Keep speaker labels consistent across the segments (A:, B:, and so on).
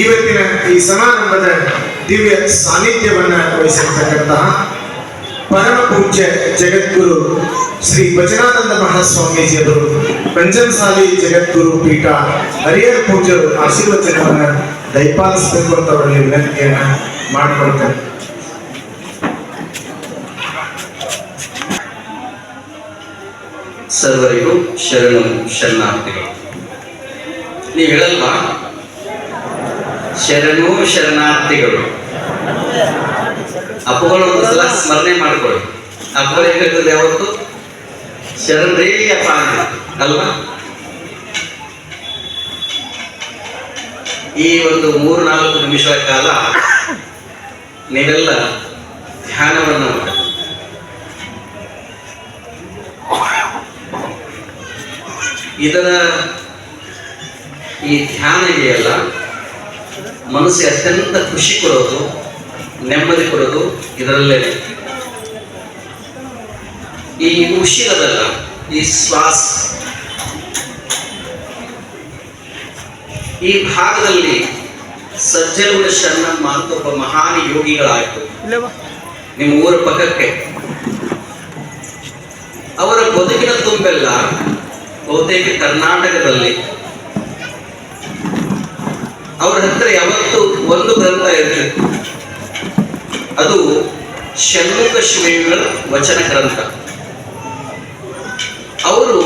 A: ಇವತ್ತಿನ ಈ ಸಮಾರಂಭದ ದಿವ್ಯ ಸಾನ್ನಿಧ್ಯವನ್ನ ವಹಿಸಿರ್ತಕ್ಕಂತಹ ಪರಮ ಪೂಜ್ಯ ಜಗದ್ಗುರು ಶ್ರೀ ಭಜನಾನಂದ ಮಹಾಸ್ವಾಮೀಜಿಯವರು ಪಂಚಮಸಾಲಿ ಜಗದ್ಗುರು ಪೀಠ ಹರಿಹರ ಪೂಜ್ಯರು ಆಶೀರ್ವಚನವನ್ನ ದಯಪಾಲಿಸಬೇಕು ಅಂತ ಅವರಲ್ಲಿ ವಿನಂತಿಯನ್ನ
B: ಸರ್ವರಿಗೂ ಶರಣು, ಶರಣಾರ್ಥಿಗಳು. ನೀವು ಹೇಳಲ್ವಾ? ಶರಣು ಶರಣಾರ್ಥಿಗಳು. ಅಪ್ಪಗಳು ಒಂದು ಸಲ ಸ್ಮರಣೆ ಮಾಡ್ಕೊಳ್ಳಿ. ಅಪ್ಪಗಳು ಹೇಳ್ತದೆ ಯಾವತ್ತು? ಶರಣರೇ ಅಪ್ಪ ಅಲ್ವಾ? ಈ ಒಂದು ಮೂರು ನಾಲ್ಕು ನಿಮಿಷಗಳ ಕಾಲ ನೀವೆಲ್ಲ ಧ್ಯಾನವನ್ನು ಇದರ ಈ ಧ್ಯಾನ ಇದೆಯಲ್ಲ ಮನಸ್ಸಿಗೆ ಅತ್ಯಂತ ಖುಷಿ ಕೊಡೋದು ನೆಮ್ಮದಿ ಕೊಡೋದು ಇದರಲ್ಲೇ ಈ ಉಸಿರದಲ್ಲ ಈ ಶ್ವಾಸ ಈ ಭಾಗದಲ್ಲಿ ಸಜ್ಜನಗುಡ ಶರಣ ಅಂತ ಒಬ್ಬ ಮಹಾನ್ ಯೋಗಿಗಳಾಯಿತು. ನಿಮ್ಮ ಊರ ಪಕ್ಕಕ್ಕೆ. ಅವರ ಬದುಕಿನ ತುಂಬೆಲ್ಲ ಬಹುತೇಕ ಕರ್ನಾಟಕದಲ್ಲಿ ಅವರ ಹತ್ರ ಯಾವತ್ತು ಒಂದು ಗ್ರಂಥ ಇರ್ತದೆ ಅದು ಷಣ್ಮುಖ ಶ್ರೇಣಿಗಳ ವಚನ ಗ್ರಂಥ. ಅವರು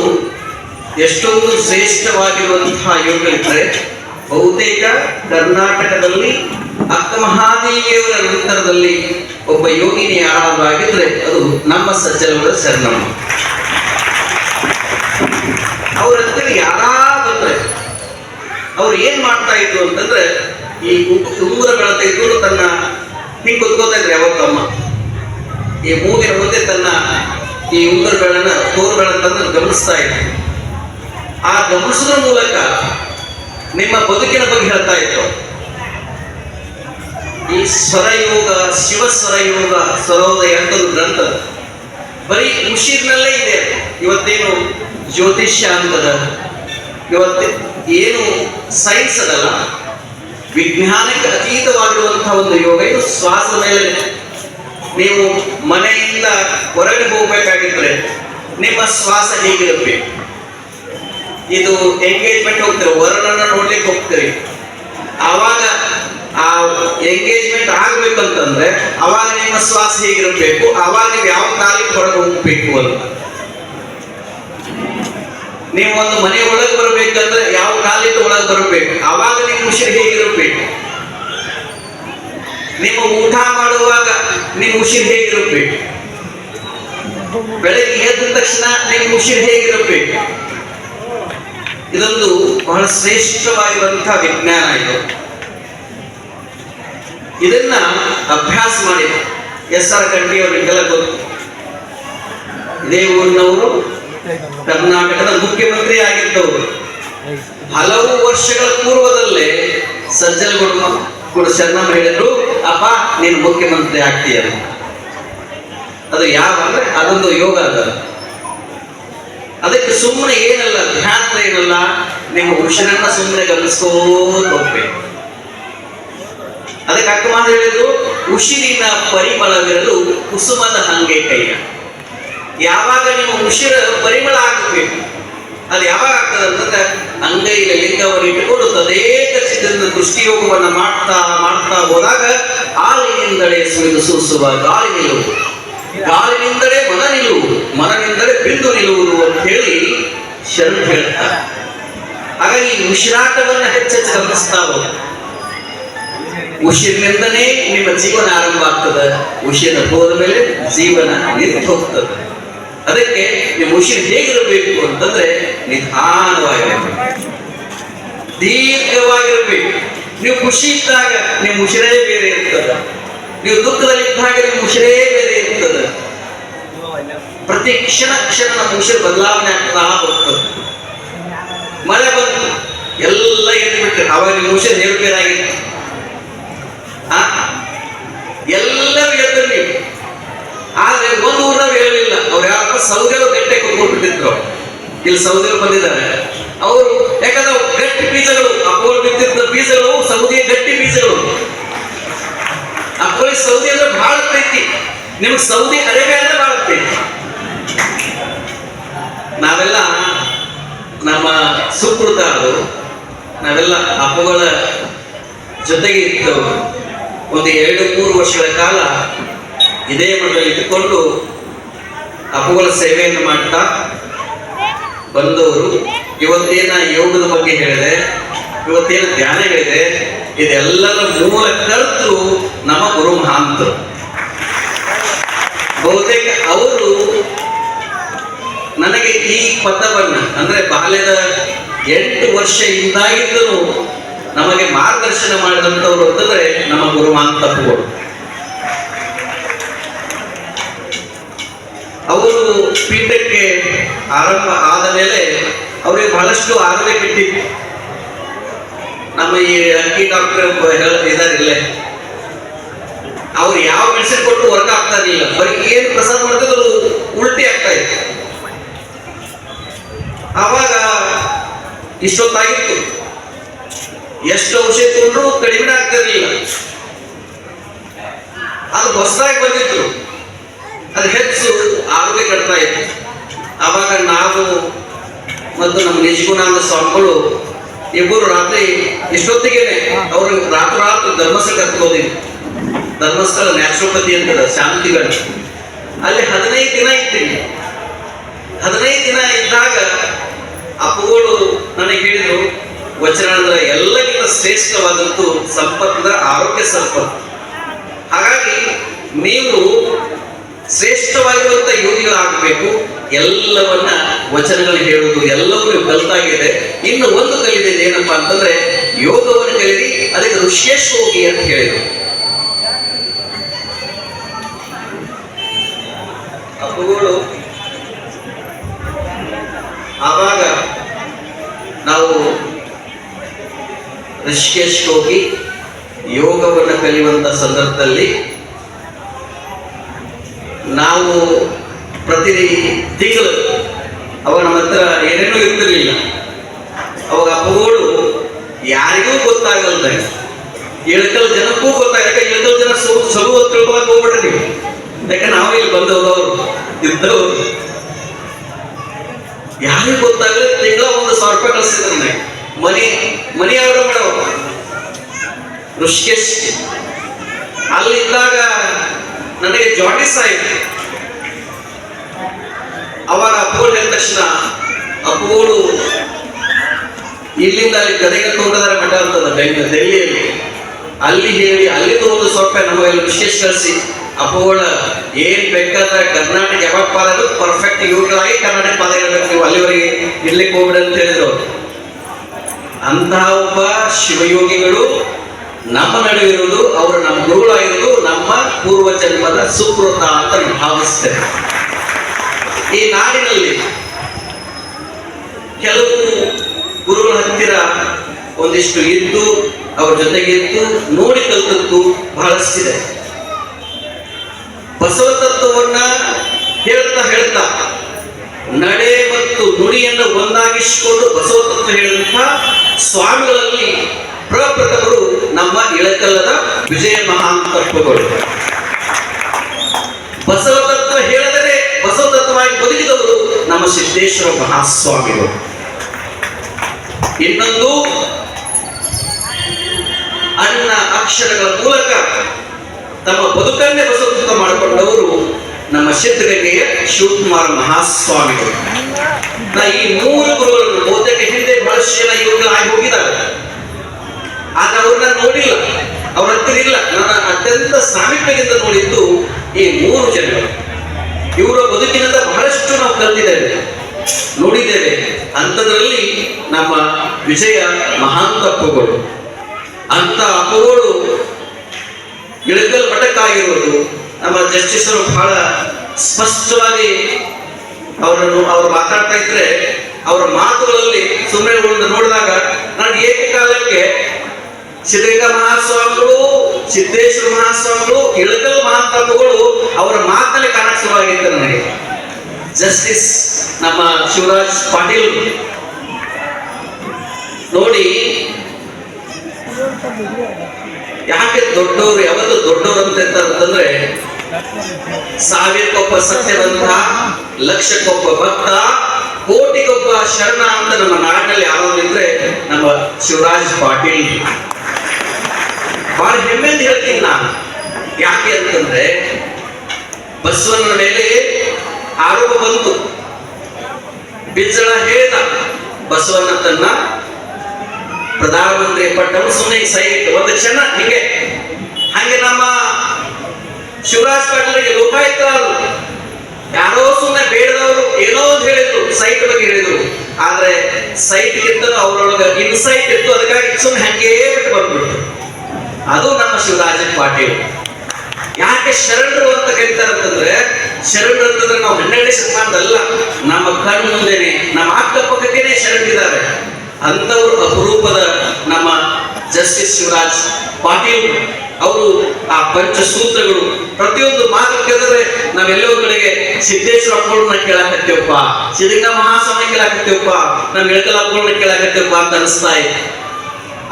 B: ಎಷ್ಟೊಂದು ಶ್ರೇಷ್ಠವಾಗಿರುವಂತಹ ಯೋಗಗಳಿದ್ರೆ ಬಹುತೇಕ ಕರ್ನಾಟಕದಲ್ಲಿ ಅಕ್ಕ ಮಹಾದೇವಿಯವರ ನಂತರದಲ್ಲಿ ಒಬ್ಬ ಯೋಗಿನಿ ಯಾರಾದ್ರೂ ಅದು ನಮ್ಮ ಸಜ್ಜನಗಳ ಶರಣಮ್ಮ. ಅವರ ಯಾರ ಅವ್ರು ಏನ್ ಮಾಡ್ತಾ ಇದ್ರು ಅಂತಂದ್ರೆ, ಈ ಉಂಗುರಗಳ ತೆಗೆದು ತನ್ನ ಹಿಂಗ್ ಕುತ್ಕೋತಾ ಇದ್ರೆ ಯಾವತ್ತಮ್ಮ ಈ ಮೂಗಿನ ಮುಂದೆ ತನ್ನ ಈ ಉಂಗುರಗಳನ್ನ ತೋರುಗಳನ್ನ ತಂದು ಗಮನಿಸ್ತಾ ಇದ್ರು. ಆ ಗಮನಿಸೋದ್ರ ಮೂಲಕ ನಿಮ್ಮ ಬದುಕಿನ ಬಗ್ಗೆ ಹೇಳ್ತಾ ಇದ್ರು. ಈ ಸ್ವರಯೋಗ ಶಿವ ಸ್ವರಯೋಗ ಸ್ವರೋದಯ ಅಂತ ಒಂದು ಗ್ರಂಥ ಬರೀ ಉಸಿರಿನಲ್ಲೇ ಇದೆ. ಇವತ್ತೇನು ಜ್ಯೋತಿಷ್ಯ ಅಂತದ ಇವತ್ತು ಏನು ಸೈನ್ಸ್ ಅದಲ್ಲ, ವಿಜ್ಞಾನಕ್ಕೆ ಅತೀತವಾಗಿರುವಂತಹ ಒಂದು ಯೋಗ ಇದು ಶ್ವಾಸ ಮೇಲೆ. ನೀವು ಮನೆಯಿಂದ ಹೊರಗೆ ಹೋಗ್ಬೇಕಾಗಿದ್ರೆ ನಿಮ್ಮ ಶ್ವಾಸ ಹೇಗಿರಬೇಕು ಇದು ಎಂಗೇಜ್ಮೆಂಟ್ ಹೋಗ್ತೀರಿ ವರನನ್ನ ನೋಡ್ಲಿಕ್ಕೆ ಹೋಗ್ತೀರಿ. ಆವಾಗ ಆ ಎಂಗೇಜ್ಮೆಂಟ್ ಆಗ್ಬೇಕಂತಂದ್ರೆ ಅವಾಗ ನಿಮ್ಮ ಶ್ವಾಸ ಹೇಗಿರಬೇಕು ಅವಾಗ ನೀವು ಯಾವ ಕಾಲಕ್ಕೆ ಹೊರಗೆ ಹೋಗ್ಬೇಕು ಅಂತ. ನೀವು ಒಂದು ಮನೆ ಒಳಗೆ ಬರಬೇಕಂದ್ರೆ ಯಾವ ಕಾಲಿಟ್ಟು ಒಳಗೆ ಬರಬೇಕು? ಅವಾಗ ನಿಮ್ಮ ಉಸಿರು ಹೇಗಿರಬೇಕು ನಿಮ್ಮ ಊಟ ಮಾಡುವಾಗ ನಿಮ್ಮ ಉಸಿರು ಹೇಗಿರಬೇಕು ಬೆಳಗ್ಗೆ ಎದ್ದ ತಕ್ಷಣ ನಿಮ್ಮ ಉಸಿರು ಹೇಗಿರಬೇಕು ಇದೊಂದು ಬಹಳ ಶ್ರೇಷ್ಠವಾಗಿರುವಂತಹ ವಿಜ್ಞಾನ ಇದು. ಇದನ್ನ ಅಭ್ಯಾಸ ಮಾಡಿ. ಎಸ್ ಆರ್ ಕಂಠಿಯವರಿಗೆಲ್ಲ ಗೊತ್ತು. ಇದೇ ಊರಿನವರು ಕರ್ನಾಟಕದ ಮುಖ್ಯಮಂತ್ರಿ ಆಗಿದ್ದವರು. ಹಲವು ವರ್ಷಗಳ ಪೂರ್ವದಲ್ಲೇ ಸಜ್ಜನಗೌಡ ಕೂಡ ಶರಣಮ್ಮ ಹೇಳಿದ್ರು, ಅಪ್ಪ, ನೀನು ಮುಖ್ಯಮಂತ್ರಿ ಆಗ್ತೀಯ. ಅದು ಯಾವ ಅಂದ್ರೆ ಅದೊಂದು ಯೋಗ ಅದ. ಅದಕ್ಕೆ ಸುಮ್ಮನೆ ಏನಲ್ಲ ಧ್ಯಾನ ಏನಲ್ಲ, ನಿಮ್ಮ ಉಸಿರನ್ನ ಸುಮ್ಮನೆ ಗಮನಿಸ್ಕೋತ ಅದಕ್ಕೆ ಅಕ್ಕ ಮಾತು ಹೇಳಿದ್ರು, ಉಸಿರಿನ ಪರಿಮಳವಿರಲು ಕುಸುಮದ ಹಂಗೆ ಕೈಯ ಯಾವಾಗ ನಿಮ್ಮ ಉಸಿರ ಪರಿಮಳ ಆಗಬೇಕು ಅದು ಯಾವಾಗ ಆಗ್ತದೆ ಅಂತಂದ್ರೆ ಅಂಗೈಯ ಲಿಂಗವನ್ನು ಇಟ್ಟುಕೊಂಡು ತದೇಕ ಚಿತ್ರದ ದೃಷ್ಟಿಯೋಗವನ್ನು ಮಾಡ್ತಾ ಮಾಡ್ತಾ ಹೋದಾಗ ಹಾಲಿನಿಂದಲೇ ಸುಳಿದು ಸೂಸುವ ಗಾಳಿ ನಿಲುವು ಗಾಳಿನಿಂದಲೇ ಮನ ನಿಲುವು ಮನನಿಂದಲೇ ಬಿಂದು ನಿಲ್ಲುವುದು ಅಂತ ಹೇಳಿ ಶರಣ್ ಹೇಳ್ತಾರೆ. ಹಾಗಾಗಿ ಉಸಿರಾಟವನ್ನು ಹೆಚ್ಚೆಚ್ಚು ಗಮನಿಸ್ತಾ ಹೋಗಿ. ಉಸಿರಿನಿಂದನೇ ನಿಮ್ಮ ಜೀವನ ಆರಂಭ ಆಗ್ತದೆ. ಉಸಿರಿನ ಹೋದ ಮೇಲೆ ಜೀವನ ನಿಂತು ಹೋಗ್ತದೆ ಅದಕ್ಕೆ ನಿಮ್ಮ ಮುಷಿ ಹೇಗಿರಬೇಕು ಅಂತಂದ್ರೆ ನಿಧಾನವಾಗಿರಬೇಕು. ದೀರ್ಘವಾಗಿರಬೇಕು. ನೀವು ಖುಷಿ ಇದ್ದಾಗ ನಿಮ್ಮ ಉಸಿರೇ ಬೇರೆ ಇರ್ತದ ನೀವು ದುಃಖದಲ್ಲಿ ಇದ್ದಾಗ ನಿಮ್ಮ ಉಸಿರೇ ಬೇರೆ ಇರ್ತದ ಪ್ರತಿ ಕ್ಷಣ ಕ್ಷಣ ನಮ್ಮ ಉಸಿರು ಬದಲಾವಣೆ ಆಗ್ತಾ ಹೋಗ್ತದೆ. ಮಳೆ ಬಂತು. ಎಲ್ಲ ಎದ್ದು ಬಿಟ್ರೆ ಅವಾಗ ನಿಮ್ಮ ಉಸಿರು ಏರುಪೇರಾಗಿತ್ತು ಆ? ಎಲ್ಲರೂ ಎದ್ದರು ನೀವು. ಆದ್ರೆ ಒಂದು ಊರ್ನವ್ರು ಹೇಳಲಿಲ್ಲ ಅವ್ರು ಯಾರಪ್ಪ ಸೌದೆರು ಗಟ್ಟೆ ಕುತ್ಕೊಂಡ್ಬಿಟ್ಟಿದ್ರು. ಇಲ್ಲಿ ಸೌದೆರು ಬಂದಿದ್ದಾರೆ. ಅವರು ಯಾಕಂದ್ರೆ ಗಟ್ಟಿ ಬೀಜಗಳು ಅಪ್ಪಗಳು ಬಿತ್ತಿದ್ದ ಬೀಜಗಳು, ಸೌದಿಯ ಗಟ್ಟಿ ಸೌದಿ ಅಂದ್ರೆ ಬಹಳ ಪ್ರೀತಿ. ನಿಮ್ಗೆ ಸೌದಿ ಅರೇಬಿಯಾ ಅಂದ್ರೆ ಬಹಳ ಪ್ರೀತಿ. ನಾವೆಲ್ಲ ನಮ್ಮ ಸುಕೃತ ಅದು ನಾವೆಲ್ಲ ಅಪ್ಪಗಳ ಜೊತೆಗೆ ಇತ್ತು ಒಂದು ಎರಡು, ಮೂರು ವರ್ಷಗಳ ಕಾಲ ಇದೇ ಮಠದಲ್ಲಿ ಇಟ್ಟುಕೊಂಡು ಅಪ್ಪುಗಳ ಸೇವೆಯನ್ನು ಮಾಡ್ತಾ ಬಂದವರು. ಇವತ್ತೇನ ಯೋಗದ ಬಗ್ಗೆ ಹೇಳಿದೆ, ಇವತ್ತೇನ ಧ್ಯಾನ ಹೇಳಿದೆ ಇದೆಲ್ಲರ ಮೂಲ ಕರ್ತರು ನಮ್ಮ ಗುರು ಮಹಾಂತರು. ಬಹುತೇಕ ಅವರು ನನಗೆ ಈ ಪದವನ್ನ, ಅಂದ್ರೆ ಬಾಲ್ಯದ ಎಂಟು ವರ್ಷ ಹಿಂದಾಗಿದ್ದರೂ ನಮಗೆ ಮಾರ್ಗದರ್ಶನ ಮಾಡಿದಂಥವ್ರು ಅಂತಂದ್ರೆ ನಮ್ಮ ಗುರು ಮಹಾಂತಪ್ಪಗಳು. ಅವರು ಪೀಠಕ್ಕೆ ಆರಂಭ ಆದ ಮೇಲೆ ಅವರಿಗೆ ಬಹಳಷ್ಟು ಆರೋಗ್ಯ ಬಿಟ್ಟಿತ್ತು ನಮ್ಮ ಈ ಅಂಕಿ ಡಾಕ್ಟರ್ ಇದಾರಿಲ್ಲ ಅವ್ರು ಯಾವ ಮೆಡಿಸಿನ್ ಕೊಟ್ಟು ವರ್ಕ್ ಆಗ್ತಾ ಇರಲಿಲ್ಲ. ಬರೀ ಏನು ಪ್ರಸಾದ ಮಾಡಿದ್ರು ಉಲ್ಟಿ ಆಗ್ತಾ ಇತ್ತು. ಆವಾಗ ಇಷ್ಟೊತ್ತಾಗಿತ್ತು. ಎಷ್ಟು ಔಷಧಿ ತಗೊಂಡ್ರು ಕಡಿಮೆ ಆಗ್ತಾ ಇರಲಿಲ್ಲ. ಅದು ಹೊಸದಾಗಿ ಬಂದಿತ್ತು. ಅದು ಹೆಚ್ಚು ಆರೋಗ್ಯ ಕಟ್ತಾ ಇತ್ತು. ಆವಾಗ ನಾವು ಮತ್ತು ನಮ್ಮ ನಿಜಗುಣಾನಂದ ಸ್ವಾಮಿಗಳು ಇಬ್ಬರು ರಾತ್ರಿ ಇಷ್ಟೊತ್ತಿಗೆನೆ ಅವರು ರಾತ್ರಿ ರಾತ್ರಿ ಧರ್ಮಸ್ಥಳ ಕರ್ಕೋದಿವಿ ಧರ್ಮಸ್ಥಳ ನ್ಯಾಚುರೋಪತಿ ಅಂತದ ಶಾಂತಿಗಳು ಅಲ್ಲಿ ಹದಿನೈದು ದಿನ ಇತ್ತೀನಿ ಹದಿನೈದು ದಿನ ಇದ್ದಾಗ ಅಪ್ಪುಗಳು ನನಗೆ ಹೇಳಿದ್ರು ವಚನ ಅಂದ್ರೆ ಎಲ್ಲಕ್ಕಿಂತ ಶ್ರೇಷ್ಠವಾದದ್ದು ಸಂಪತ್ತಿನ ಆರೋಗ್ಯ ಸಂಪತ್ತು. ಹಾಗಾಗಿ, ನೀವು ಶ್ರೇಷ್ಠವಾಗಿರುವಂತ ಯೋಗಿಗಳಾಗಬೇಕು ಎಲ್ಲವನ್ನ ವಚನಗಳು ಹೇಳುವುದು ಎಲ್ಲವನ್ನೂ ಕಲಿತಾಗಿದೆ. ಇನ್ನು ಒಂದು ಕಲಿದೆ ಏನಪ್ಪಾ ಅಂತಂದ್ರೆ ಯೋಗವನ್ನು ಕಲಿರಿ, ಅದಕ್ಕೆ ಋಷೇಶ್ ಹೋಗಿ ಅಂತ ಹೇಳಿದರು. ಆವಾಗ ನಾವು ಋಷಿಕೇಶ್ ಹೋಗಿ ಯೋಗವನ್ನು ಕಲಿಯುವಂತ ಸಂದರ್ಭದಲ್ಲಿ ನಾವು ಪ್ರತಿ ತಿಂಗಳು ಅವಾಗ ನಮ್ಮ ಹತ್ರ ಏನೇನೂ ಇರ್ತಿರ್ಲಿಲ್ಲ. ಅವಾಗ ಅಪ್ಪಗಳು ಯಾರಿಗೂ ಗೊತ್ತಾಗಲ್ದ ಇಳಕಲ್ ಜನಕ್ಕೂ ಗೊತ್ತಾಗ ಇಳಕಲ್ ಜನ ಸೋ ಸಲು ಅಂತ ತಿಳ್ಕೊಳಕ್ ಹೋಗ್ಬಿಟ್ರಿ ಯಾಕಂದ್ರೆ ನಾವು ಇಲ್ಲಿ ಬಂದು ಹೋದವರು ಇದ್ದವರು. ಯಾರಿಗೂ ಗೊತ್ತಾಗಲ್ಲ, ತಿಂಗಳ ಒಂದು ಸಾವಿರ ರೂಪಾಯಿ ಕಳಿಸ್ತಿದ್ರು ಮನೆ ಮನೆ ಆರ್ಡರ್ ಮಾಡವ ಋಷಿಕೇಶ್ ಅಲ್ಲಿದ್ದಾಗ ನನಗೆ ಜಾಂಡಿಸ್ ಆಯಿತು ಅವಾಗ ಅಪ್ಪಗಳು ಹೇಳಿದ ತಕ್ಷಣ, ಅಪ್ಪಗಳು, ಇಲ್ಲಿಂದ ಅಲ್ಲಿ ಗದಗ ತೋಟದಾರ ಮಠ ಅಂತದ ಬೆಂಗಳೂರು, ದೆಹಲಿಯಲ್ಲಿ. ಅಲ್ಲಿ ಹೇಳಿ ಅಲ್ಲಿ ಒಂದು ಸ್ವಲ್ಪ ವಿಶೇಷ ಕಳಿಸಿ. ಅಪ್ಪಗಳ, ಏನ್ ಬೇಕಾದ್ರೆ ಕರ್ನಾಟಕ ಯಾವಾಗ ಪಾದ ಪರ್ಫೆಕ್ಟ್ ಯೋಗಗಳಾಗಿ ಕರ್ನಾಟಕ ಪಾದ ಇರಬೇಕು. ನೀವು ಅಲ್ಲಿವರೆಗೆ ಇರ್ಲಿಕ್ಕೆ ಹೋಗ್ಬಿಡ ಅಂತ ಹೇಳಿದ್ರು. ಅಂತಹ ಒಬ್ಬ ಶಿವಯೋಗಿಗಳು ನಮ್ಮ ನಡುವೆ ಇರುವುದು ಅವರು ನಮ್ಮ ಗುರುಗಳಾಗಿರುವುದು ನಮ್ಮ ಪೂರ್ವ ಜನ್ಮದ ಸುಕೃತ ಅಂತ ನಾನು ಭಾವಿಸ್ತೇನೆ ಈ ನಾಡಿನಲ್ಲಿ ಕೆಲವು ಗುರುಗಳ ಹತ್ತಿರ ಒಂದಿಷ್ಟು ಇದ್ದು, ಅವ್ರ ಜೊತೆಗೆ ಇದ್ದು, ನೋಡಿ ಕಲ್ತದ್ದು ಬಹಳಷ್ಟಿದೆ. ಬಸವ ತತ್ವವನ್ನ ಹೇಳ್ತಾ ಹೇಳ್ತಾ, ನಡೆ ಮತ್ತು ನುಡಿಯನ್ನು ಒಂದಾಗಿಸಿಕೊಂಡು ಬಸವ ತತ್ವ ಸ್ವಾಮಿಗಳಲ್ಲಿ ಪ್ರಪ್ರಥಮರು ನಮ್ಮ ಇಳಕಲ್ಲದ ವಿಜಯ ಮಹಾಂತತ್ವಗಳು ಬಸವತತ್ವ ಬಸವ ತತ್ವ ಹೇಳಿದರೆ ಬಸವ ತತ್ವವಾಗಿ ಬದುಕಿದವರು ನಮ್ಮ ಸಿದ್ದೇಶ್ವರ ಮಹಾಸ್ವಾಮಿಗಳು. ಇನ್ನೊಂದು ಅನ್ನ ಅಕ್ಷರಗಳ ಮೂಲಕ ತಮ್ಮ ಬದುಕನ್ನೇ ಬಸವತತ್ವ ಮಾಡಿಕೊಂಡವರು ನಮ್ಮ ಸಿದ್ಧಗಂಗೆಯ ಶಿವಕುಮಾರ ಮಹಾಸ್ವಾಮಿಗಳು. ಈ ಮೂರು ಗುರುಗಳನ್ನು ಓದಕ್ಕೆ ಹಿಂದೆ ಬಹಳಷ್ಟು ಜನ ಇವರು ಆಗಿ ಹೋಗಿದ್ದಾರೆ. ಆದ್ರೆ ಅವ್ರನ್ನ ನೋಡಿಲ್ಲ. ಅವ್ರ ಹತ್ತಿರ ಇಲ್ಲ. ನನ್ನ ಅತ್ಯಂತ ಸಾಮೀಪ್ಯದಿಂದ ನೋಡಿದ್ದು ಈ ಮೂರು ಜನಗಳು ಇವರ ಬದುಕಿನಿಂದ ಬಹಳಷ್ಟು ನಾವು ಕಲಿತಿದ್ದೇವೆ. ನೋಡಿದ್ದೇವೆ. ಅಂಥದ್ರಲ್ಲಿ ನಮ್ಮ ವಿಜಯ ಮಹಾಂತ ಅಪ್ಪುಗಳು. ಅಂತ ಅಪ್ಪುಗಳು ಇಳಕಲ್ ಮಠಕ್ಕಾಗಿರುವುದು ನಮ್ಮ ಜಸ್ಟಿಸ್ ಅವರು ಬಹಳ ಸ್ಪಷ್ಟವಾಗಿ ಅವರನ್ನು ಅವರು ಮಾತಾಡ್ತಾ ಇದ್ರೆ ಅವರ ಮಾತುಗಳಲ್ಲಿ ಸುಮ್ಮನೆ ನೋಡಿದಾಗ, ನನಗೆ ಏಕಕಾಲಕ್ಕೆ ಸಿದ್ಧಗಂಗಾ ಮಹಾಸ್ವಾಮಿಗಳು, ಸಿದ್ದೇಶ್ವರ ಮಹಾಸ್ವಾಮಿಗಳು, ಇಳಕಲ್ ಮಹಾತ್ಮಗಳು ಅವರ ಮಾತಲ್ಲಿ ಕಾಣಕ್ಕೆ ನನಗೆ. ಜಸ್ಟಿಸ್ ನಮ್ಮ ಶಿವರಾಜ್ ಪಾಟೀಲ್. ನೋಡಿ, ಯಾಕೆ ದೊಡ್ಡವರು ಯಾವತ್ತು ದೊಡ್ಡವರು ಅಂತ ಅಂತಂದ್ರೆ, ಸಾವಿರಕ್ಕೊಬ್ಬ ಸತ್ಯವಂತ, ಲಕ್ಷಕ್ಕೊಬ್ಬ ಭಕ್ತ, ಕೋಟಿಗೊಬ್ಬ ಶರಣ ಅಂತ ನಮ್ಮ ನಾಡಿನಲ್ಲಿ ಯಾರು ನಮ್ಮ ಶಿವರಾಜ್ ಪಾಟೀಲ್. ಬಹಳ ಹೆಮ್ಮೆಯಿಂದ ಹೇಳ್ತೀನಿ ನಾನು. ಯಾಕೆ ಅಂತಂದ್ರೆ, ಬಸವನ ಮೇಲೆ ಆರೋಪ ಬಂತು. ಬಿಜ್ಜಳ ಹೇಳಿದ ಬಸವನ ತನ್ನ ಪ್ರಧಾನಮಂತ್ರಿ ಪಟ್ಟವನ್ನು ಸುಮ್ಮನೆ ಸೈನಿಕ ಒಂದು ಕ್ಷಣ ಹಿಂಗೆ. ಹಂಗೆ ನಮ್ಮ ಶಿವರಾಜ್ ಪಾಟೀಲ್ಗೆ ಲೋಕಾಯುಕ್ತ ಅವರು. ಯಾರೋ ಸುಮ್ಮನೆ ಬೇಡದವರು ಏನೋ ಅಂತ ಹೇಳಿದ್ರು ಸೈಟ್ ಬಗ್ಗೆ ಹೇಳಿದ್ರು. ಆದ್ರೆ ಸೈಟ್ ಅವರೊಳಗೆ ಇನ್ಸೈಟ್ ಇತ್ತು, ಅದಕ್ಕಾಗಿ ಸುಮ್ಮನೆ ಹಂಗೇ ಬಿಟ್ಟು ಬಂದ್ಬಿಟ್ರು. ಅದು ನಮ್ಮ ಶಿವರಾಜ ಪಾಟೀಲ್. ಯಾಕೆ ಶರಣರು ಅಂತ ಕರೀತಾರೆ ಅಂತಂದ್ರೆ, ಶರಣರು ಅಂತಂದ್ರೆ ನಾವು ಹನ್ನೆರಡನೇ ಶತಮಾನದಲ್ಲ, ನಮ್ಮ ಕಣ್ಣು ಮುಂದೆನೆ, ನಮ್ಮ ಅಕ್ಕಪಕ್ಕಕ್ಕೇನೆ ಶರಣರಿದ್ದಾರೆ. ಅಂತವ್ರು ಅಪರೂಪದ ನಮ್ಮ ಜಸ್ಟಿಸ್ ಶಿವರಾಜ್ ಪಾಟೀಲ್ ಅವರು ಆ ಪಂಚಸೂತ್ರಗಳು. ಪ್ರತಿಯೊಂದು ಮಾತು ಕೇಳಿದ್ರೆ ನಾವೆಲ್ಲೋ ಕಡೆಗೆ ಸಿದ್ದೇಶ್ವರ ಅಪ್ಪಳನ್ನ ಕೇಳಾಕತ್ತೇವಪ್ಪ, ಸಿದ್ಧಗಂಗಾ ಮಹಾಸ್ವಾಮಿ ಕೇಳಾಕತ್ತೇವಪ್ಪ, ನಮ್ಮ ಇಳಕಲ್ ಅಪ್ಪಳನ್ನ ಕೇಳಾಕತ್ತೇವಪ್ಪ ಅಂತ ಅನಿಸ್ತಾ ಇದೆ.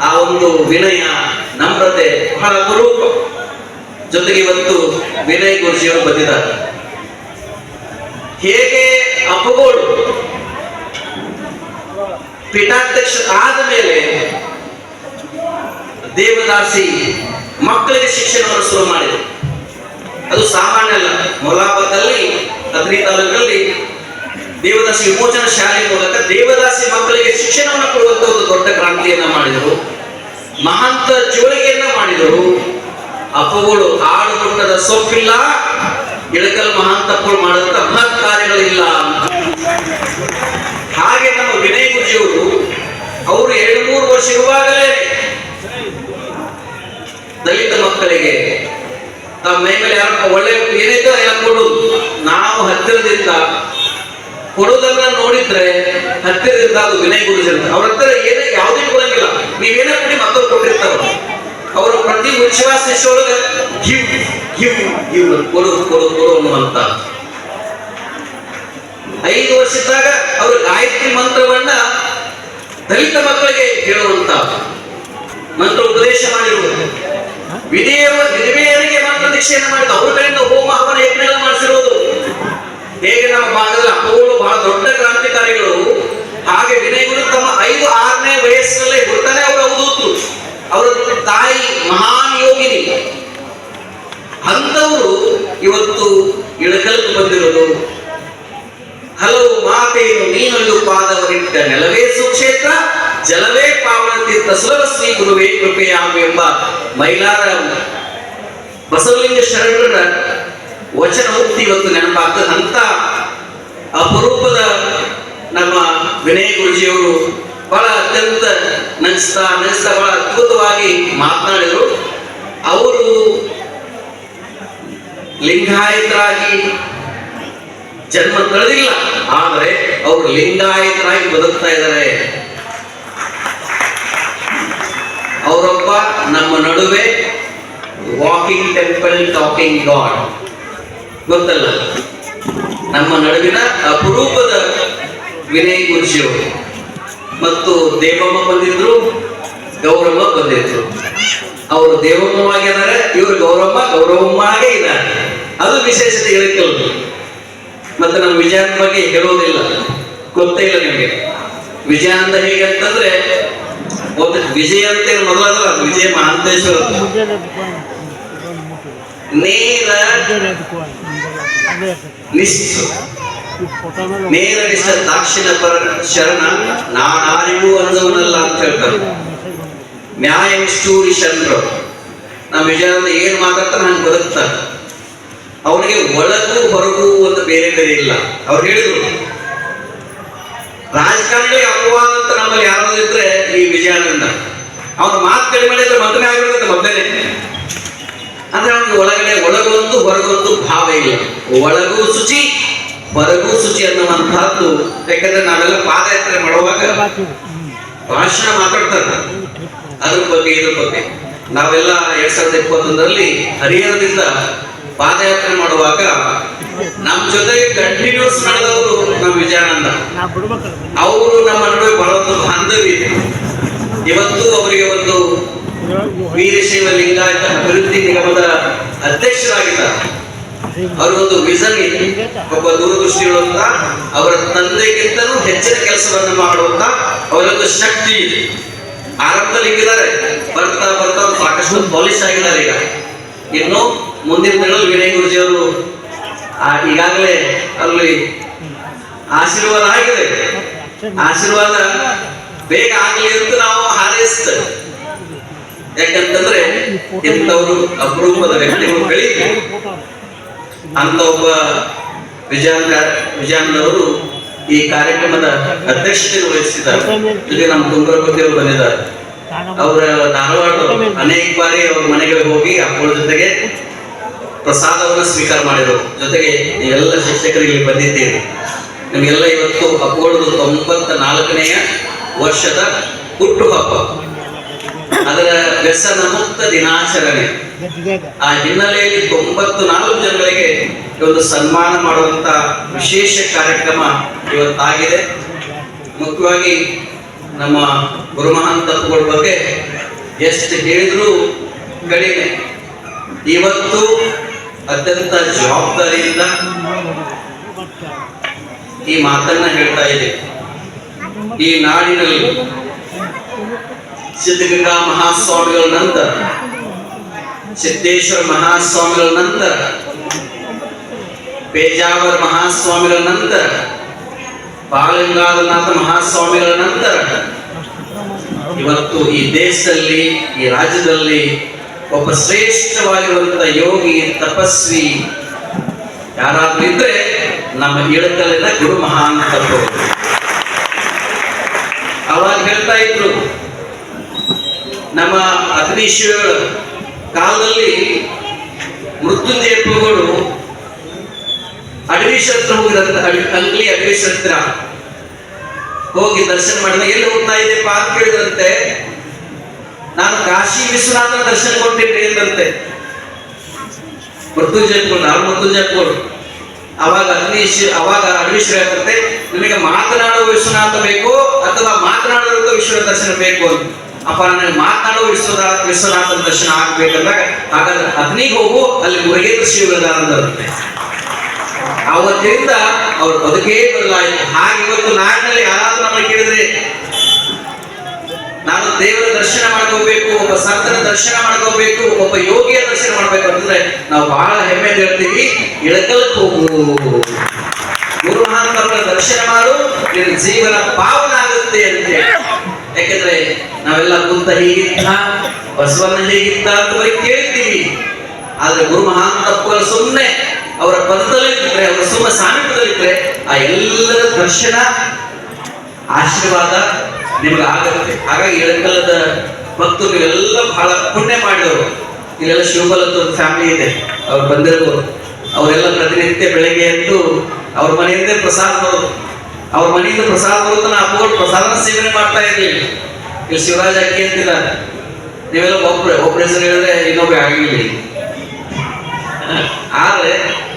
B: ಆ ಒಂದು ವಿನಯ ನಮ್ರತೆ ಬಹಳ ಅಪರೂಪ. ಜೊತೆಗೆ ಇವತ್ತು ವಿನಯ್ ಗುರುಜಿಯವರು ಬಂದಿದ್ದಾರೆ. ಹೇಗೆ ಅಪಗೋಳು? ಪೀಠಾಧ್ಯಕ್ಷ ಆದ ಮೇಲೆ ದೇವದಾಸಿ ಮಕ್ಕಳಿಗೆ ಶಿಕ್ಷಣವನ್ನು ಶುರು ಮಾಡಿದರು. ಅದು ಸಾಮಾನ್ಯ ಅಲ್ಲ. ಮೊಲಾಬಾದಲ್ಲಿ ಹದಿನೈದು ತಾಲೂಕಿನಲ್ಲಿ ದೇವದಾಸಿ ವಿಮೋಚನ ಶಾಲೆ ಮೂಲಕ ದೇವದಾಸಿ ಮಕ್ಕಳಿಗೆ ಶಿಕ್ಷಣವನ್ನು ಕೊಡುವಂತ ಒಂದು ದೊಡ್ಡ ಕ್ರಾಂತಿಯನ್ನ ಮಾಡಿದರು. ಮಹಾಂತ ಜೋಳಿಗೆಯನ್ನ ಮಾಡಿದರು. ಅಪ್ಪಗಳು ಆಡು ದೊಡ್ಡದ ಸೊಪ್ಪಿಲ್ಲ, ಇಳಕಲ್ ಮಹಾಂತಪ್ಪಗಳು ಮಾಡಿದಂತ ಮಹತ್ ಕಾರ್ಯಗಳಿಲ್ಲ ಹಾಗೆ ನಮ್ಮ ವಿನಯ್ ಗುರುಜಿಯವರು ಅವರು ಎರಡು ಮೂರು ವರ್ಷ ಇರುವಾಗಲೇ ದಲಿತ ಮಕ್ಕಳಿಗೆ ತಮ್ಮ ಮೈ ಮೇಲೆ ಯಾರಪ್ಪ ಒಳ್ಳೆ ಏನಿದ್ದ ಎಲ್ಲ ನಾವು ಹತ್ತಿರದಿಂದ ಕೊಡೋದನ್ನ ನೋಡಿದ್ರೆ ಹತ್ತಿರದಿಂದ ಅದು ವಿನಯ್ ಗುರುಜಿ ಅಂತ ಅವ್ರ ಹತ್ರ ಏನೇ ಯಾವುದೇ ಕೊಡಂಗಿಲ್ಲ. ನೀವೇನೇ ಕೊಡಿ ಮತ್ತೊಂದು ಕೊಟ್ಟಿರ್ತಾರ ಅವರು ಪ್ರತಿ ವಿಶ್ವಾಸ ಶಿಷ್ಯೊಳಗೆ ಗಿವ್ ಗಿವ್ ಗಿವ್, ಕೊಡು ಕೊಡು ಕೊಡು ಅನ್ನುವಂತ. ಐದು ವರ್ಷದಾಗ ಅವರು ಗಾಯತ್ರಿ ಮಂತ್ರವನ್ನ ದಲಿತ ಮಕ್ಕಳಿಗೆ ಹೇಳುವಂತ ಮಂತ್ರ ಉಪದೇಶ ಮಾಡಿರುವುದು ವಿಧೇಯ ವಿಧವೆಯರಿಗೆ ಮಂತ್ರ ದೀಕ್ಷೆಯನ್ನು ಮಾಡಿದ ಅವ್ರ ಕಡೆಯಿಂದ ಹೋಮ ಹವನ ಯಜ್ಞ ಮಾಡಿಸಿರುವುದು ಹೇಗೆ ನಮ್ಮ ಭಾಗದಲ್ಲಿ ಅಪ್ಪಗಳು ಬಹಳ ದೊಡ್ಡ ಕ್ರಾಂತಿಕಾರಿಗಳು. ಹಾಗೆ ವಿನಯಗುರು ತಮ್ಮ ಐದು, ಆರನೇ ವಯಸ್ಸಿನಲ್ಲೇ ಹುಡ್ತಾನೆ ಅವರು ಅವರ ತಾಯಿ ಮಹಾನ್ ಯೋಗಿನಿ. ಅಂತವರು ಇವತ್ತು ಇಳಕಲ್ಕು ಬಂದಿರೋದು. ಹಲವು ಮಾತೆಯನ್ನು ನೀನಲ್ಲಿ ಪಾದವರಿಟ್ಟ ನೆಲವೇ ಸುಕ್ಷೇತ್ರ ಜಲವೇ ಪಾವನ ತೀರ್ಥ ಸುಲಭ ಶ್ರೀ ಗುರುವೇ ಕೃಪೆಯಾಮ ಎಂಬ ಮೈಲಾರ ಬಸವಲಿಂಗ ಶರಣರ ವಚನ ಮುಕ್ತಿ ಇವತ್ತು ನೆನಪಾಗ್ತದೆ ಅಂತ ಅಪರೂಪದ ನಮ್ಮ ವಿನಯ ಗುರುಜಿಯವರು ಬಹಳ ಅತ್ಯಂತ ನಗಿಸ್ತಾ ನಗಿಸ್ತಾ ಬಹಳ ಅದ್ಭುತವಾಗಿ ಮಾತನಾಡಿದರು. ಅವರು ಲಿಂಗಾಯತರಾಗಿ ಜನ್ಮ ತಳೆದಿಲ್ಲ, ಆದರೆ ಅವರು ಲಿಂಗಾಯತರಾಗಿ ಬದುಕ್ತಾ ಇದ್ದಾರೆ. ಅವರೊಬ್ಬ ನಮ್ಮ ನಡುವೆ ವಾಕಿಂಗ್ ಟೆಂಪಲ್ ಟಾಕಿಂಗ್ ಗಾಡ್ ಗೊತ್ತಲ್ಲ. ನಮ್ಮ ನಡುವಿನ ಅಪರೂಪದ ವಿನಯ್ ಗುರುಜಿಯವರು ಮತ್ತು ದೇವಮ್ಮ ಬಂದಿದ್ರು, ಗೌರಮ್ಮ ಬಂದಿದ್ರು. ಅವರು ದೇವಮ್ಮವಾಗಿದ್ದಾರೆ ಇವರು ಗೌರಮ್ಮ, ಗೌರವಮ್ಮ ಆಗೇ ಇದ್ದಾರೆ. ಅದು ವಿಶೇಷತೆ ಇರಕ್ಕಿಲ್ಲ ಮತ್ತೆ ನಮ್ಮ ವಿಜಯನ ಬಗ್ಗೆ ಹೇಳೋದಿಲ್ಲ. ಗೊತ್ತೇ ಇಲ್ಲ ನಿಮಗೆ. ವಿಜಯಾನಂದ ಹೇಗೆ ಅಂತಂದ್ರೆ ಒಂದು ವಿಜಯ ಅಂತ ಮೊದಲಾದ್ರೆ ಅದು ವಿಜಯ ಮಹಾಂತೇಶ್ವರ ನೇರ ದಾಕ್ಷಿಣ ಪರ ಶರಣ ನಾನಾರಿಗೂ ಅಂದವನಲ್ಲ ಅಂತ ಹೇಳ್ತಾರೆ. ನ್ಯಾಯ ನಿಷ್ಠೂರಿ ಶರಣರು ನಮ್ಮ ವಿಜಯಾನಂದ ಏನ್ ಮಾತಾಡ್ತಾರೆ ನಂಗೆ ಬದುಕ್ತಾರೆ ಅವನಿಗೆ ಒಳಗೂ ಹೊರಗೂ ಅಂತ ಬೇರೆ ಬೇರೆ ಇಲ್ಲ. ಅವ್ರು ಹೇಳಿದ್ರು ರಾಜಕಾರಣಿ ಅಪವಾದ ಅಂತ ನಮ್ಮಲ್ಲಿ ಯಾರಾದ್ರೂ ಇದ್ರೆ ಈ ವಿಜಯಾನಂದ. ಅವನ ಮಾತು ಕಡಿಮೆ ಮಾಡಿದ್ರೆ ಮದುವೆ ಆಗಿರುತ್ತೆ ಮೊದಲೇ. ಅಂದ್ರೆ ಅವನಿಗೆ ಒಳಗಡೆ ಒಳಗೊಂದು ಹೊರಗೊಂದು ಭಾವ ಇಲ್ಲ. ಒಳಗೂ ಶುಚಿ, ಹೊರಗೂ ಶುಚಿ ಅನ್ನುವಂತಹದ್ದು ಯಾಕಂದ್ರೆ ನಾವೆಲ್ಲ ಪಾದಯಾತ್ರೆ ಮಾಡುವಾಗ ಭಾಷಣ ಮಾತಾಡ್ತಾರೆ. ಅದ್ರ ಬಗ್ಗೆ, ಇದ್ರ ಬಗ್ಗೆ. ನಾವೆಲ್ಲ ಎರಡ್ ಸಾವಿರದ ಇಪ್ಪತ್ತೊಂದರಲ್ಲಿ ಹರಿಹರದಿಂದ ಪಾದಯಾತ್ರೆ ಮಾಡುವಾಗ ನಮ್ಮ ಜೊತೆ ಕಂಟಿನ್ಯೂಸ್ ನಡೆದವರು ನಮ್ಮ ವಿಜಯಾನಂದ. ಅವರು ನಮ್ಮ ನಡುವೆ ಬಹಳ ಒಂದು ಬಾಂಧವ್ಯ ಇವತ್ತು ಅವರಿಗೆ ಒಂದು ವೀರಶೈವ ಲಿಂಗಾಯತ ಅಭಿವೃದ್ಧಿ ನಿಗಮದ ಅಧ್ಯಕ್ಷರಾಗಿದ್ದಾರೆ ಅವರೊಂದು ವಿಷನ್ ಇದೆ. ಒಬ್ಬ ದೂರದೃಷ್ಟಿಯುಳ್ಳ ಅವರ ತಂದೆಗಿಂತಲೂ ಹೆಚ್ಚಿನ ಕೆಲಸವನ್ನು ಮಾಡುವಂತ ಅವರೊಂದು ಶಕ್ತಿ ಇದೆ. ಆರಂಭದಲ್ಲಿ ಇದ್ದಾರೆ ಬರ್ತಾ ಬರ್ತಾ ಸಾಕಷ್ಟು ಪಾಲಿಶ್ ಆಗಿದ್ದಾರೆ ಈಗ. ಇನ್ನು ಮುಂದಿನ ದಿನಗಳಲ್ಲಿ ವಿನಯ್ ಗುರುಜಿ ಅವರು ಈಗಾಗಲೇ ಅಲ್ಲಿ ಆಶೀರ್ವಾದ ಆಗಿದೆ. ಆಶೀರ್ವಾದ ಬೇಗ ಆಗಲಿ ಅಂತ ನಾವು ಹಾರೈಸ್ತೇವೆ. ಯಾಕಂತಂದ್ರೆ ಇಂಥವರು ಅಪರೂಪದ ವ್ಯಕ್ತಿಗಳು ಅಂತ ಒಬ್ಬ ವಿಜಯಾನ್ ವಿಜಯಾನಂದವರು ಈ ಕಾರ್ಯಕ್ರಮದ ಅಧ್ಯಕ್ಷತೆ ವಹಿಸಿದ್ದಾರೆ. ಇಲ್ಲಿ ನಮ್ಮ ಕುಂದ್ರಪತಿ ಅವರು ಬಂದಿದ್ದಾರೆ. ಅವರ ಧಾರವಾಡ ಅನೇಕ ಬಾರಿ ಅವ್ರ ಮನೆಗೆ ಹೋಗಿ ಅಪ್ಪಳ ಜೊತೆಗೆ ಪ್ರಸಾದವನ್ನು ಸ್ವೀಕಾರ ಮಾಡಿದರು. ಜೊತೆಗೆ ಎಲ್ಲ ಶಿಕ್ಷಕರು ಇಲ್ಲಿ ಬಂದಿದ್ದೀರಿ. ನಿಮಗೆಲ್ಲ ಇವತ್ತು ಅಪ್ಪಗಳದು ತೊಂಬತ್ತ ನಾಲ್ಕನೆಯ ವರ್ಷದ ಹುಟ್ಟುಹಬ್ಬ ಅದರ ವ್ಯಸನ ಮುಕ್ತ ದಿನಾಚರಣೆ. ಆ ಹಿನ್ನೆಲೆಯಲ್ಲಿ ತೊಂಬತ್ತು ನಾಲ್ಕು ಜನಗಳಿಗೆ ಒಂದು ಸನ್ಮಾನ ಮಾಡುವಂತ ವಿಶೇಷ ಕಾರ್ಯಕ್ರಮ ಇವತ್ತಾಗಿದೆ. ಮುಖ್ಯವಾಗಿ ನಮ್ಮ ಗುರುಮಹಾನ್ ತತ್ವಗಳ ಬಗ್ಗೆ ಎಷ್ಟು ಹೇಳಿದ್ರು ಕಡಿಮೆ. ಇವತ್ತು ಅತ್ಯಂತ ಜವಾಬ್ದಾರಿಯಿಂದ ಈ ಮಾತನ್ನ ಹೇಳ್ತಾ ಇದೆ ಈ ನಾಡಿನಲ್ಲಿ ಸಿದ್ಧಗಂಗಾ ಮಹಾಸ್ವಾಮಿಗಳ ನಂತರ, ಸಿದ್ದೇಶ್ವರ ಮಹಾಸ್ವಾಮಿಗಳ ನಂತರ, ಪೇಜಾವರ ಮಹಾಸ್ವಾಮಿಗಳ ನಂತರ, ಬಾಲಗಂಗಾಧರನಾಥ ಮಹಾಸ್ವಾಮಿಗಳ ನಂತರ, ಇವತ್ತು ಈ ದೇಶದಲ್ಲಿ, ಈ ರಾಜ್ಯದಲ್ಲಿ ಒಬ್ಬ ಶ್ರೇಷ್ಠವಾಗಿರುವಂತಹ ಯೋಗಿ ತಪಸ್ವಿ ಯಾರಾದ್ರೂ ಇದ್ರೆ ನಮ್ಮ ಇಳಕಲಿನ ಗುರು ಮಹಾನ್ ತತ್ವ ಅವಾಗ ಹೇಳ್ತಾ ಇದ್ರು ನಮ್ಮ ಅಗ್ನಿಶಿವಗಳ ಕಾಲದಲ್ಲಿ ಮೃತ್ಯುಂಜಯ ಪ್ರಭುಗಳು ಅಡವಿ ಹತ್ರ ಹೋಗಿದಂತ ಹೋಗಿ ದರ್ಶನ ಮಾಡಿದ. ಎಲ್ಲಿ ಹೋಗ್ತಾ ಅಂತ ಕೇಳಿದಂತೆ ನಾನು ಕಾಶಿ ವಿಶ್ವನಾಥನ ದರ್ಶನ ಕೊಟ್ಟಿದ್ದೆ ಎಂದಂತೆ. ಮೃತ್ಯುಂಜಯ ನಾವು ಮೃತ್ಯುಂಜಯ ಅವಾಗ ಅಗ್ನೀಶ್ ಅವಾಗ ಅಡವೀಶ್ವರ ಹೇಳ್ತಂತೆ ನಿಮಗೆ ಮಾತನಾಡುವ ವಿಶ್ವನಾಥ ಬೇಕು ಅಥವಾ ಮಾತನಾಡುವ ವಿಶ್ವನ ದರ್ಶನ ಬೇಕು ಅಂತ. ಅಪ್ಪ ನನಗೆ ಮಾತನಾಡುವ ವಿಶ್ವದ ವಿಶ್ವನಾಥನ ದರ್ಶನ ಆಗ್ಬೇಕಂದಾಗ, ಹಾಗಾದ್ರೆ ಅಗ್ನಿಗೆ ಹೋಗು, ಅಲ್ಲಿ ಮುರುಗೇಂದ್ರ ಶಿವಗದಾನಂದರಂತೆ ಅವತ್ತಿಂದ ಅವ್ರ ಬದುಕೇ ಬದಲಾಯಿತು ಹಾಗೆ ಇವತ್ತು ನಾಡಿನಲ್ಲಿ ಯಾರಾದ್ರೂ ನಮಗೆ ಕೇಳಿದ್ರೆ, ನಾನು ದೇವರ ದರ್ಶನ ಮಾಡ್ಕೋಬೇಕು, ಒಬ್ಬ ಸಂತನ ದರ್ಶನ ಮಾಡ್ಕೋಬೇಕು, ಒಬ್ಬ ಯೋಗಿಯ ದರ್ಶನ ಮಾಡ್ಬೇಕು ಅಂತಂದ್ರೆ ನಾವು ಬಹಳ ಹೆಮ್ಮೆ ಹೇಳ್ತೀವಿ ಇಳಕಲಕ್ಕೆ ಹೋಗು. ಗುರು ದರ್ಶನ ಮಾಡು, ನಿನ್ನ ಜೀವನ ಪಾವನ ಆಗುತ್ತೆ ಅಂತ ಹೇಳಿ. ಯಾಕಂದ್ರೆ ನಾವೆಲ್ಲ ಕುಂತ ಹೀಗಿತ್ತ ಬಸವಣ್ಣ ಹೀಗಿತ್ತ ಅಂತ ಬರೀ ಕೇಳ್ತೀವಿ. ಆದ್ರೆ ಗುರು ಮಹಾಂತ ಸುಮ್ಮನೆ ಅವರ ಪದದಲ್ಲಿದ್ರೆ ಅವರ ಸುಮ್ಮ ಸಾಮೀಪ್ಯದಲ್ಲಿದ್ರೆ ಆ ಎಲ್ಲರ ದರ್ಶನ, ಆಶೀರ್ವಾದ ನಿಮಗೆ ಆಗುತ್ತೆ. ಹಾಗಾಗಿ ಇಳಕಲದ ಭಕ್ತರು ನೀವೆಲ್ಲ ಬಹಳ ಪುಣ್ಯ ಮಾಡಿದವರು. ಇಲ್ಲೆಲ್ಲ ಶಿವಬಲದ ಫ್ಯಾಮಿಲಿ ಇದೆ. ಅವ್ರು ಬಂದಿರ್ಬೋದು ಅವರೆಲ್ಲ ಪ್ರತಿನಿತ್ಯ ಬೆಳಗ್ಗೆ ಎದ್ದು ಅವ್ರ ಮನೆಯಿಂದ ಪ್ರಸಾದ ಬರೋದು ಅವ್ರ ಮನೆಯಿಂದ ಪ್ರಸಾದ ಬರುತ್ತೆ ನಾ ಅಪ್ಪಗಳು ಪ್ರಸಾದನ ಸೇವನೆ ಮಾಡ್ತಾ ಇದ್ದೀವಿ ಇಲ್ಲಿ ಶಿವರಾಜ್ ಅಕ್ಕಿ ಅಂತಿದ್ದಾರೆ. ನೀವೆಲ್ಲ ಒಬ್ರು, ಒಬ್ರ ಹೆಸರು ಹೇಳಿದ್ರೆ ಇನ್ನೊಬ್ಬ ಆಗಿಲ್ಲ. ಆದ್ರೆ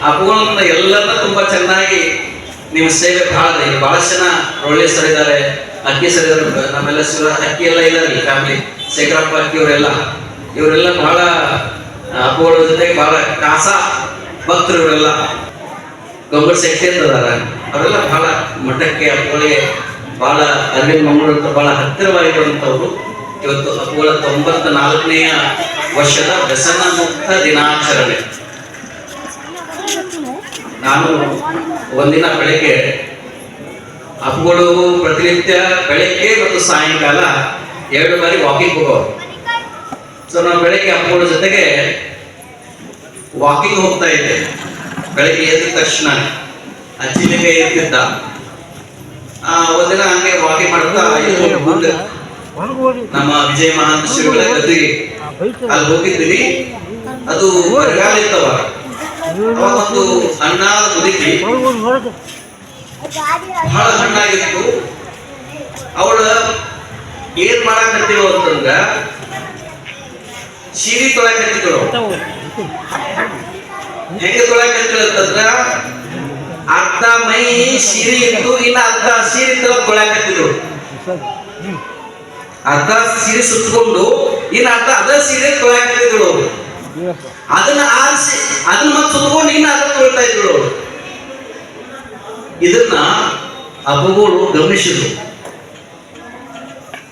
B: ಅಪ್ಪಗಳನ್ನ ಎಲ್ಲರನ್ನ ತುಂಬಾ ಚೆನ್ನಾಗಿ ನಿಮ್ಮ ಸೇವೆ ಬಹಳ ಇದೆ ಬಹಳಷ್ಟು ಜನ ಒಳ್ಳೆ ಸರ್ ಇದ್ದಾರೆ, ಅಕ್ಕಿ ಸರ್ ಇದ್ದಾರೆ. ನಮ್ಮೆಲ್ಲ ಶಿವರಾಜ್ ಅಕ್ಕಿ ಎಲ್ಲ ಇದ್ದಾರೆ ಫ್ಯಾಮಿಲಿ ಶೇಖರಪ್ಪ ಅಕ್ಕಿ ಇವರೆಲ್ಲ. ಇವರೆಲ್ಲ ಬಹಳ ಅಪ್ಪಗಳ ಜೊತೆ ಬಹಳ ಕಾಸ ಭಕ್ತರು ಇವರೆಲ್ಲ. ಶೆಟ್ಟಿ ಅಂತ ಅದಾರ ಅವರೆಲ್ಲ ಬಹಳ ಮಠಕ್ಕೆ, ಅಪ್ಪಗಳಿಗೆ ಬಹಳ ಅಲ್ಲಿ ಮಂಗಳೂರು ಅಂತ ಬಹಳ ಹತ್ತಿರವಾಗಿರುವಂಥವ್ರು. ಇವತ್ತು ಅಪ್ಪುಗಳ ತೊಂಬತ್ತ ನಾಲ್ಕನೆಯ ವರ್ಷದ ವ್ಯಸನ ಮುಕ್ತ ದಿನಾಚರಣೆ. ನಾನು ಒಂದಿನ ಬೆಳಗ್ಗೆ ಅಪ್ಪುಗಳು ಪ್ರತಿನಿತ್ಯ ಬೆಳಗ್ಗೆ ಮತ್ತು ಸಾಯಂಕಾಲ ಎರಡು ಬಾರಿ ವಾಕಿಂಗ್ ಹೋಗೋರು. ಸೊ ನಾವು ಬೆಳಗ್ಗೆ ಅಪ್ಪುಗಳ ಜೊತೆಗೆ ವಾಕಿಂಗ್ ಹೋಗ್ತಾ ಇದ್ದೆ. ಬೆಳಗ್ಗೆ ಎದ್ದ ತಕ್ಷಣ ಅಚ್ಚಿಲಿಗೆ ಇರ್ತಿದ್ದ ಒಂದಿನ ಹಂಗೆ ವಾಕಿಂಗ್ ಮಾಡ್ತಾ ನಮ್ಮ ವಿಜಯ ಮಹಾಂತ ಶ್ರೀಗಳ ಗದ್ದಿಗೆ. ಅಲ್ಲಿ ಹೋಗಿದ್ವಿ. ಅದು ಬರಗಾಲ ಇತ್ತವ. ಅವಾಗ ಒಂದು ಹಣ್ಣಾದ ಮುದುಕಿ ಬಹಳ ಹಣ್ಣಾಗಿತ್ತು ಅವಳ ಏನ್ ಮಾಡಾಕತ್ತಿಳು ಅಂತಂದ್ರ, ಸೀರೆ ತೊಳಕತ್ತಿದ್ರು ಹೆಂಗೆ ತೊಳಕತ್ತಿಳು ಅಂತಂದ್ರ ಅರ್ಧ ಮೈ ಸೀರೆ ಇತ್ತು ಇಲ್ಲ ಅರ್ಧ ಸೀರೆ ತೊಳಕತ್ತಿದ್ರು ಅರ್ಧ ಸೀರೆ ಸುತ್ತಕೊಂಡು ಇಲ್ಲ ಅರ್ಧ ಅದ ಸೀರೆ ತೊಗೊಳಕತ್ತಿದ್ರು ಅವ್ರು ಅದನ್ನ ಆರಿಸಿ, ಅದನ್ನ ಮತ್ತೆ ಸುತ್ತಕೊಂಡು ಇನ್ನ ಅರ್ಧ ತೊಳ್ತಾ ಇದ್ರು. ಇದನ್ನ ಅಬ್ಬುಗಳು ಗಮನಿಸಿದ್ರು.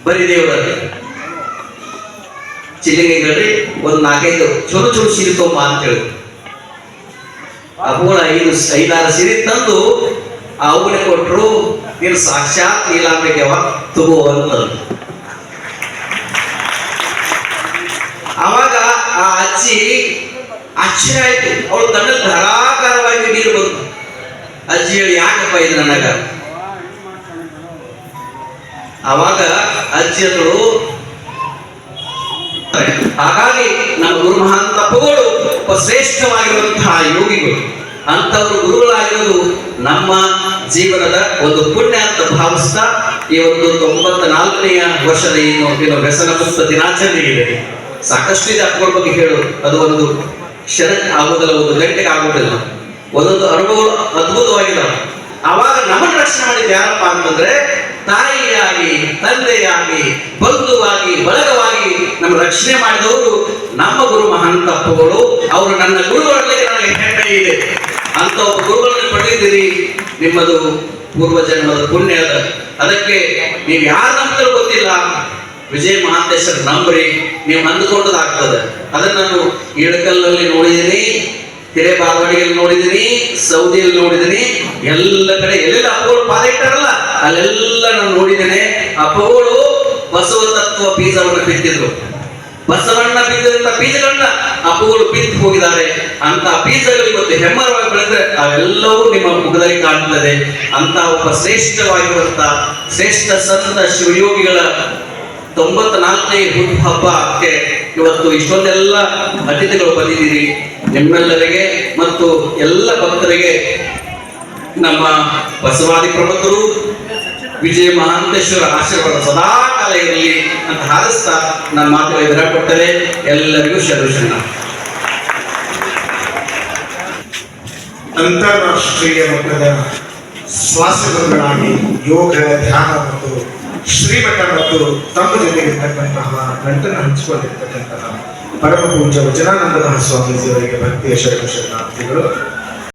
B: ಬರೀ ದೇವರಲ್ಲಿ ಚಿಲ್ಲಿಗೆಗಳ್ರಿ ಒಂದ್ ನಾಲ್ಕೈದು ಚಲೋ ಚಲೋ ಸೀರೆ ತೊಗೊಂಬ ಅಂತ ಹೇಳಿ ಅವುಗಳ ಐದು ಐದಾರು ಸಿರಿ ತಂದು ಅವನಿಗೆ ಕೊಟ್ರು, ನೀನು ಸಾಕ್ಷಾತ್ ನೀಲಾಂಬಿಕೆ ತುಗೋ ಅಂತ ಅವಾಗ ಆ ಅಜ್ಜಿ ಆಶ್ಚರ್ಯ ಆಯ್ತು. ಅವಳು ತನ್ನ ಧಾರಾಕಾರವಾಗಿ ನೀರು ಬಂತು. ಅಜ್ಜಿ ಹೇಳಿ, ಯಾಕಪ್ಪ ಇದು ನನಗ? ಅವಾಗ ಅಜ್ಜಿ ಹಾಗಾಗಿ ನಮ್ಮ ಗುರು ಮಹಾಂತಪ್ಪಗಳು ಒಬ್ಬ ಶ್ರೇಷ್ಠವಾಗಿರುವಂತಹ ಯೋಗಿಗಳು ಅಂತವರು ಗುರುಗಳಾಗಿರೋದು ನಮ್ಮ ಜೀವನದ ಒಂದು ಪುಣ್ಯ ಅಂತ ಭಾವಿಸ್ತಾ ಈ ಒಂದು ತೊಂಬತ್ತ ನಾಲ್ಕನೆಯ ವರ್ಷದ ಏನು ವ್ಯಸನ ಮುಕ್ತ ದಿನಾಚರಣೆ ಇದೆ. ಸಾಕಷ್ಟು ಇದೆ ಬಗ್ಗೆ ಹೇಳು ಅದು ಒಂದು ಕ್ಷಣಕ್ಕೆ ಆಗೋದಿಲ್ಲ ಒಂದು ಗಂಟೆಗೆ ಆಗೋದಿಲ್ಲ ಒಂದೊಂದು ಅನುಭವಗಳು ಅದ್ಭುತವಾಗಿದ್ದಾವೆ. ಅವಾಗ ನಮ್ಮನ್ನು ರಕ್ಷಣೆ ಮಾಡಿದ್ದು ಯಾರಪ್ಪ ಅಂತಂದ್ರೆ ತಾಯಿಯಾಗಿ, ತಂದೆಯಾಗಿ, ಬಂಧುವಾಗಿ, ಬಳಗವಾಗಿ ನಮ್ಮ ರಕ್ಷಣೆ ಮಾಡಿದವರು ನಮ್ಮ ಗುರು ಮಹಾಂತಪ್ಪಗಳು ಅವರು ನನ್ನ ಗುರುಗಳಲ್ಲಿ ನನಗೆ ಹೆಮ್ಮೆ ಇದೆ. ಅಂತ ಒಬ್ಬ ಗುರುಗಳನ್ನು ಪಡೆದಿದ್ದೀರಿ. ನಿಮ್ಮದು ಪೂರ್ವ ಜನ್ಮದ ಪುಣ್ಯ ಅದ. ಅದಕ್ಕೆ ನೀವು ಯಾರು ನಂಬಿದ್ರು ಗೊತ್ತಿಲ್ಲ. ವಿಜಯ ಮಹಾಂತೇಶ್ವರ ನಂಬ್ರಿ. ನೀವು ಅಂದುಕೊಂಡದಾಗ್ತದೆ. ಅದನ್ನ ನಾನು ಇಳಕಲ್ನಲ್ಲಿ ನೋಡಿದ್ದೀನಿ. ಹಿರೇಬಾಗವಾಡಿಯಲ್ಲಿ ನೋಡಿದ್ದೀನಿ. ಸೌದಿಯಲ್ಲಿ ನೋಡಿದ್ದೀನಿ. ಎಲ್ಲ ಕಡೆ ಎಲ್ಲೆಲ್ಲ ಅಪ್ಪಗಳು ಪಾದ ಅಲ್ಲೆಲ್ಲ ನಾನು ನೋಡಿದ್ದೇನೆ. ಅಪ್ಪಗಳು ಬಸವ ತತ್ವ ಬೀಜವನ್ನು ಬಿತ್ತಿದ್ರು. ಬಸವಣ್ಣ ಬೀಜದಿಂದ ಬೀಜಗಳನ್ನ ಅಪ್ಪಗಳು ಬಿತ್ತು ಹೋಗಿದ್ದಾರೆ. ಅಂತ ಬೀಜಗಳು ಇವತ್ತು ಹೆಮ್ಮರವಾಗಿ ಬೆಳೆದ್ರೆ ಅವೆಲ್ಲವೂ ನಿಮ್ಮ ಮುಖದಲ್ಲಿ ಕಾಣುತ್ತದೆ. ಅಂತ ಒಬ್ಬ ಶ್ರೇಷ್ಠವಾಗಿರುವಂತ ಶ್ರೇಷ್ಠ ಸಂತ ಶಿವಯೋಗಿಗಳ ತೊಂಬತ್ನಾಲ್ಕನೇ ಹುಟ್ಟು ಹಬ್ಬಕ್ಕೆ ಇವತ್ತು ಇಷ್ಟೊಂದೆಲ್ಲ ಅತಿಥಿಗಳು ಬಂದಿದ್ದೀರಿ. ನಿಮ್ಮೆಲ್ಲರಿಗೆ ಮತ್ತು ಎಲ್ಲ ಭಕ್ತರಿಗೆ ನಮ್ಮ ಬಸವಾದಿ ಪ್ರಮುಖರು ವಿಜಯ ಮಹಾಂತೇಶ್ವರ ಆಶೀರ್ವಾದ ಸದಾ ಕಾಲ ಇರಲಿ ಅಂತ ಹಾರಿಸ್ತಾ ನನ್ನ ಮಾತುಗಳಿಗೆ ಎದುರ ಕೊಟ್ಟರೆ ಎಲ್ಲರಿಗೂ ಶರಣು
A: ಅಂತಾರಾಷ್ಟ್ರೀಯ ಮಟ್ಟದ ಶ್ವಾಸಗಳಾಗಿ ಯೋಗ, ಧ್ಯಾನ ಮತ್ತು ಶ್ರೀಮಠ ಮತ್ತು ತಮ್ಮ ಜೊತೆಗಿರ್ತಕ್ಕಂತಹ ನಂಟನ್ನು ಹಂಚಿಕೊಂಡಿರ್ತಕ್ಕಂತಹ ಪರಮ ಪೂಜ್ಯ ವಚನಾನಂದ ಮಹಾಸ್ವಾಮೀಜಿಯವರಿಗೆ ಭಕ್ತಿಯ ಶರಣ ಶರಣಾರ್ಥಿಗಳು.